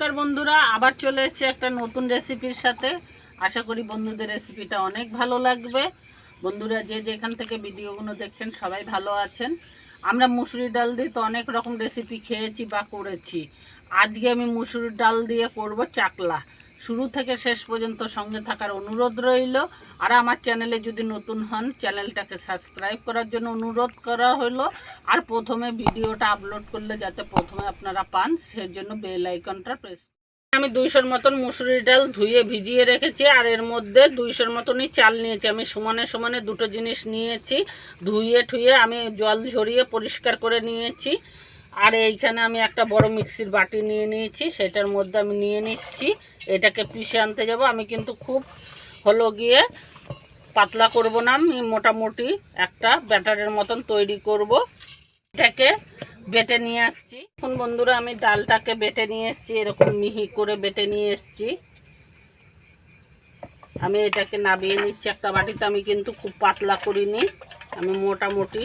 নমস্কার বন্ধুরা, আবার চলে এসেছি একটা নতুন রেসিপির সাথে। আশা করি বন্ধুদের রেসিপিটা অনেক ভালো লাগবে। বন্ধুরা, যে যেখান থেকে ভিডিওগুলো দেখছেন, সবাই ভালো আছেন। আমরা মুসুরি ডাল দিয়ে তো অনেক রকম রেসিপি খেয়েছি বা করেছি। আজকে আমি মুসুরির ডাল দিয়ে করব চাকলা। শুরু থেকে শেষ পর্যন্ত সঙ্গে থাকার অনুরোধ রইল। আর আমার চ্যানেলে যদি নতুন হন, চ্যানেলটাকে সাবস্ক্রাইব করার জন্য অনুরোধ করা হলো আর প্রথমে ভিডিওটা আপলোড করলে যাতে প্রথমে আপনারা পান, সেজন্য বেল আইকনটা প্রেস আমি দুইশোর মতন মুসুরির ডাল ধুয়ে ভিজিয়ে রেখেছি, আর এর মধ্যে দুইশোর মতনই চাল নিয়েছি। আমি সমানে সমানে দুটো জিনিস নিয়েছি, ধুয়ে ঠুয়ে আমি জল ঝরিয়ে পরিষ্কার করে নিয়েছি। আর এইখানে আমি একটা বড় মিক্সির বাটি নিয়ে নিয়েছি, সেটার মধ্যে আমি নিয়ে নিচ্ছি। এটাকে পিষে আনতে যাব। আমি কিন্তু খুব হলো গিয়ে পাতলা করব না, আমি মোটামুটি একটা ব্যাটারের মতন তৈরি করব। এটাকে বেটে নিয়ে আসছি। এখন বন্ধুরা, আমি ডালটাকে বেটে নিয়ে এসেছি, এরকম মিহি করে বেটে নিয়ে এসেছি। আমি এটাকে নাবিয়ে নিচ্ছি একটা বাটিতে, আমি কিন্তু খুব পাতলা করিনি। আমি মোটামুটি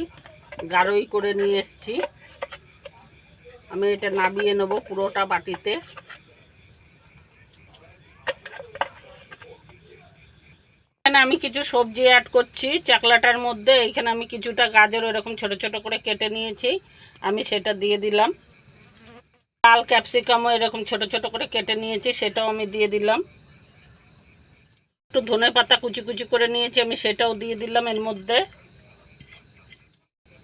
গাঢ়ই করে নিয়ে এসেছি। আমি এটা নাবিয়ে নেব পুরোটা বাটিতে। এখানে আমি কিছু সবজি অ্যাড করছি, চাকলাটার মধ্যে। এখানে আমি কিছুটা গাজর এরকম ছোট ছোট করে কেটে নিয়েছি। আমি সেটা দিয়ে দিলাম। লাল ক্যাপসিকামও এরকম ছোট ছোট করে কেটে নিয়েছি, সেটাও আমি দিয়ে দিলাম। একটু ধনে পাতা কুচি কুচি করে নিয়েছি, আমি সেটাও দিয়ে দিলাম এর মধ্যে।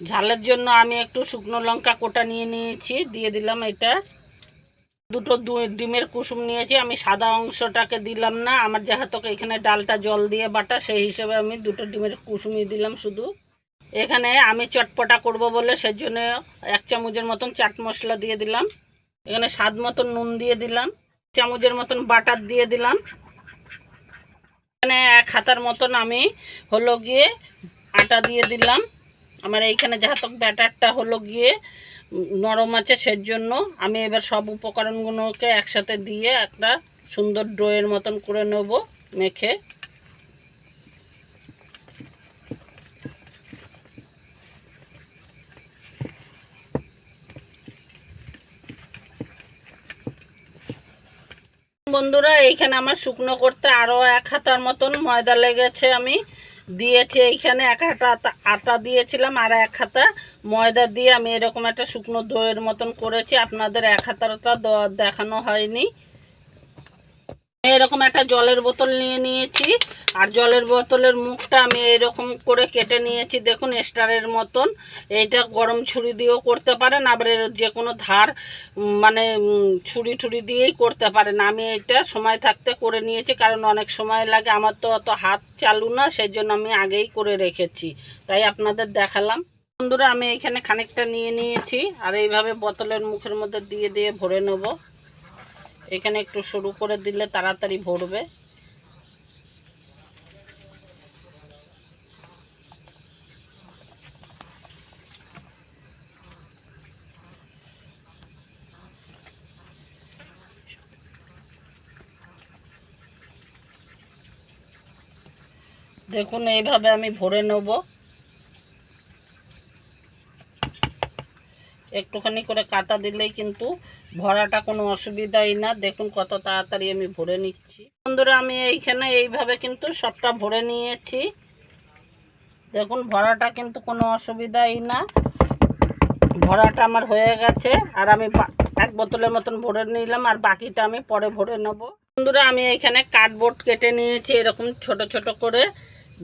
ঝালের জন্য আমি একটু শুকনো লঙ্কা কোটা নিয়ে নিয়েছি, দিয়ে দিলাম এটা। দুটো ডিমের কুসুম নিয়েছি, আমি সাদা অংশটাকে দিলাম না, আমার যেহেতু এখানে ডালটা জল দিয়ে বাটা, সেই হিসেবে আমি দুটো ডিমের কুসুমই দিলাম শুধু। এখানে আমি চটপটা করব বলে সেজন্য এক চামচের মতন চাট মশলা দিয়ে দিলাম। এখানে স্বাদ মতন নুন দিয়ে দিলাম চামচের মতন বাটার দিয়ে দিলাম। এখানে এক হাতার মতন আমি হলো গিয়ে আটা দিয়ে দিলাম। আমার এইখানে যেহেতু ব্যাটারটা হলো গিয়ে নরম আছে সেজন্য আমি এবার সব উপকরণগুলোকে একসাথে দিয়ে একটা সুন্দর ডোয়ের মতন করে নেব মেখে। বন্ধুরা, এইখানে আমার শুকনো করতে আরও এক হাতার মতন ময়দা লেগেছে আমি। দিয়েছি এইখানে এক হাতা আটা দিয়েছিলাম আর এক হাতা ময়দা দিয়ে আমি এরকম একটা শুকনো দইয়ের মতন করেছি। আপনাদের এক হাতাটা দেখানো হয়নি। এরকম একটা জলের বোতল নিয়ে নিয়েছি। আর জলের বোতলের মুখটা আমি এরকম করে কেটে নিয়েছি, দেখুন, স্টারের মতন। এইটা গরম ছুরি দিয়েও করতে পারেন, আবার যে কোনো ধার মানে ছুরি টুরি দিয়েই করতে পারেন। আমি এটা সময় থাকতে করে নিয়েছি, কারণ অনেক সময় লাগে। আমার তো অত হাত চালু না সেই জন্য আমি আগেই করে রেখেছি। তাই আপনাদের দেখালাম। বন্ধুরা, আমি এখানে খানিকটা নিয়ে নিয়েছি, আর এইভাবে বোতলের মুখের মধ্যে দিয়ে দিয়ে ভরে নেব। এখানে একটু শুরু করে দিলে তাড়াতাড়ি ভরবে। দেখুন এইভাবে আমি ভরে নেব। একটুখানি করে কাটা দিলেই কিন্তু ভরাটা কোনো অসুবিধাই না। দেখুন কত তাড়াতাড়ি আমি ভরে নিচ্ছি। বন্ধুরা, আমি এইখানে এইভাবে কিন্তু সবটা ভরে নিয়েছি। দেখুন, ভরাটা কিন্তু কোনো অসুবিধাই না। ভরাটা আমার হয়ে গেছে আর আমি এক বোতলের মতন ভরে নিলাম আর বাকিটা আমি পরে ভরে নেব। বন্ধুরা, আমি এখানে কার্ডবোর্ড কেটে নিয়েছি এরকম ছোট ছোট করে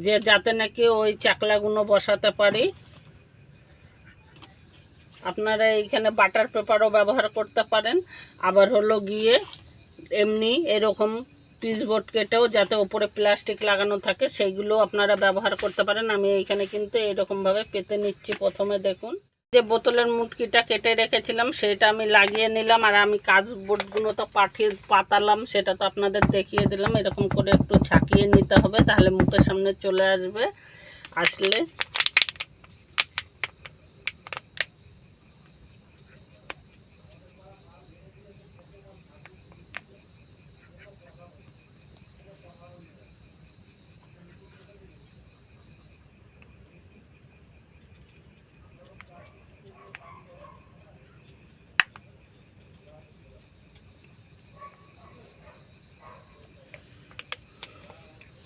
যে যাতে নাকি ওই চাকলাগুলো বসাতে পারি। আপনারা এইখানে বাটার পেপারও ব্যবহার করতে পারেন। আবার হলো গিয়ে এমনি এরকম পিসবোর্ড কেটেও যাতে ওপরে প্লাস্টিক লাগানো থাকে, সেইগুলো আপনারা ব্যবহার করতে পারেন। আমি এইখানে কিন্তু এরকমভাবে পেতে নিচ্ছি প্রথমে, দেখুন। যে বোতলের মুটকিটা কেটে রেখেছিলাম, সেটা আমি লাগিয়ে নিলাম, আর আমি কাজবোর্ডগুলো তো পাঠিয়ে পাতালাম, সেটা তো আপনাদের দেখিয়ে দিলাম। এরকম করে একটু ঝাঁকিয়ে নিতে হবে, তাহলে মুখের সামনে চলে আসবে, আসলে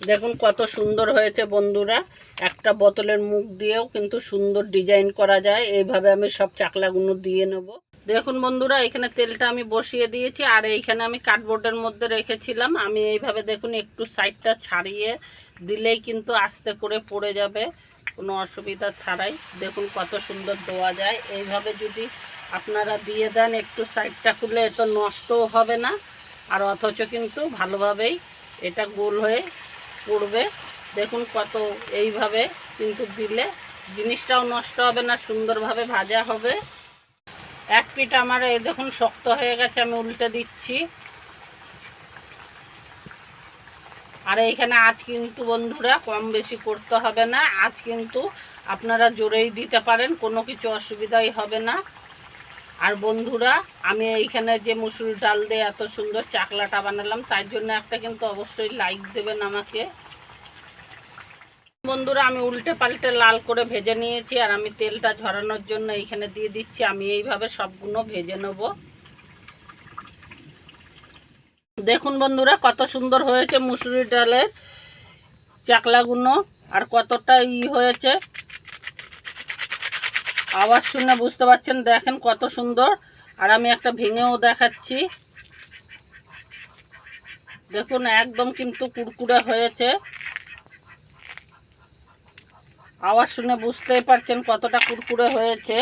দেখুন কত সুন্দর হয়েছে বন্ধুরা। একটা বোতলের মুখ দিয়েও কিন্তু সুন্দর ডিজাইন করা যায়। এইভাবে আমি সব চাকলাগুলো দিয়ে নেব। দেখুন বন্ধুরা, এখানে তেলটা আমি বসিয়ে দিয়েছি আর এইখানে আমি কার্ডবোর্ডের মধ্যে রেখেছিলাম। আমি এইভাবে দেখুন একটু সাইডটা ছাড়িয়ে দিলেই কিন্তু আস্তে করে পড়ে যাবে। কোনো অসুবিধা ছাড়াই। দেখুন কত সুন্দর দেওয়া যায়। এইভাবে যদি আপনারা দিয়ে দেন একটু সাইডটা খুলে এত নষ্টও হবে না। আর অথচ কিন্তু ভালোভাবেই এটা গোল হয়ে পড়বে। দেখুন কত এইভাবে কিন্তু দিলে। জিনিসটাও নষ্ট হবে না, সুন্দরভাবে ভাজা হবে। এক পিঠ আমার এই দেখুন শক্ত হয়ে গেছে, আমি উল্টে দিচ্ছি। আর এইখানে আজ কিন্তু বন্ধুরা কম বেশি করতে হবে না। আজ কিন্তু আপনারা জোরেই দিতে পারেন, কোনো কিছু অসুবিধাই হবে না। আর বন্ধুরা, আমি এইখানে যে মুসুর ডাল দিয়ে এত সুন্দর চাকলাটা বানালাম, তার জন্য একটা কিন্তু অবশ্যই লাইক দেবেন আমাকে। বন্ধুরা, আমি উল্টে পাল্টে লাল করে ভেজে নিয়েছি, আর আমি তেলটা ঝরানোর জন্য এইখানে দিয়ে দিচ্ছি, আমি এইভাবে সবগুলো ভেজে নেব। দেখুন বন্ধুরা, কত সুন্দর হয়েছে মুসুরি ডালের চাকলাগুলো, আর কতটা ই হয়েছে। আওয়াজ শুনে বুঝতে পারছেন? দেখেন কত সুন্দর। আর আমি একটা ভেঙেও দেখাচ্ছি। দেখুন, একদম কিন্তু কুরকুরে হয়েছে। আওয়াজ শুনে বুঝতেই পারছেন কতটা কুরকুরে হয়েছে।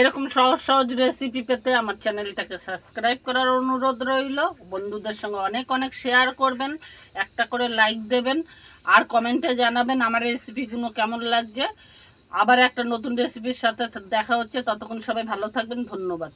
এরকম সহজ সহজ রেসিপি পেতে আমার চ্যানেলটাকে সাবস্ক্রাইব করার অনুরোধ রইল। বন্ধুদের সঙ্গে অনেক অনেক শেয়ার করবেন, একটা করে লাইক দেবেন, আর কমেন্টে জানাবেন আমার রেসিপিগুলো কেমন লাগছে। আবার একটা নতুন রেসিপির সাথে দেখা হচ্ছে, ততক্ষণ সবাই ভালো থাকবেন, ধন্যবাদ।